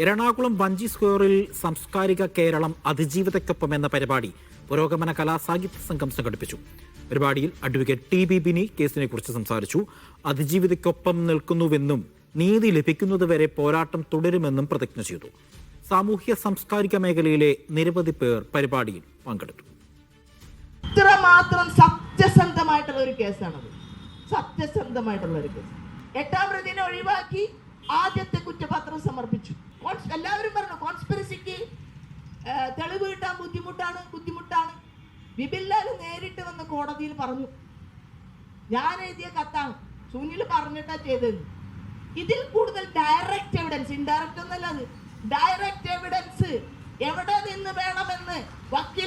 എറണാകുളം വഞ്ചി സ്ക്വയറിൽ സാംസ്കാരിക കേരളം അതിജീവിതയ്ക്കൊപ്പം എന്ന പരിപാടി പുരോഗമന കലാ സാഹിത്യ സംഘം സംഘടിപ്പിച്ചു. പരിപാടിയിൽ അഡ്വക്കേറ്റ് ടി ബി ബിനി കേസിനെ കുറിച്ച് സംസാരിച്ചു. അതിജീവിതയ്ക്കൊപ്പം നിൽക്കുന്നുവെന്നും നീതി ലഭിക്കുന്നതുവരെ പോരാട്ടം തുടരുമെന്നും പ്രതിജ്ഞ ചെയ്തു. സാമൂഹ്യ സാംസ്കാരിക മേഖലയിലെ നിരവധി പേർ പരിപാടിയിൽ പങ്കെടുത്തു. ഇത്രമാത്രം സത്യസന്ധമായിട്ടുള്ള ഒരു കേസാണത്. സത്യസന്ധമായിട്ടുള്ള ഒരു കേസ്. എട്ടാം പ്രതിനെ ഒഴിവാക്കി ആദ്യത്തെ തെളിവ് കിട്ടാൻ ബുദ്ധിമുട്ടാണ് ബുദ്ധിമുട്ടാണ്. ബിബില്ലാൽ നേരിട്ട് വന്ന് കോടതിയിൽ പറഞ്ഞു. ഞാൻ എഴുതിയ കത്താണ്. സുനിൽ പറഞ്ഞിട്ടാ ചെയ്തത്. ഇതിൽ കൂടുതൽ ഡയറക്റ്റ് എവിഡൻസ് ഇൻഡയറക്റ്റ് ഒന്നല്ല അത്. ഡയറക്റ്റ് എവിഡൻസ് എവിടെ നിന്ന് വേണമെന്ന് പറയണം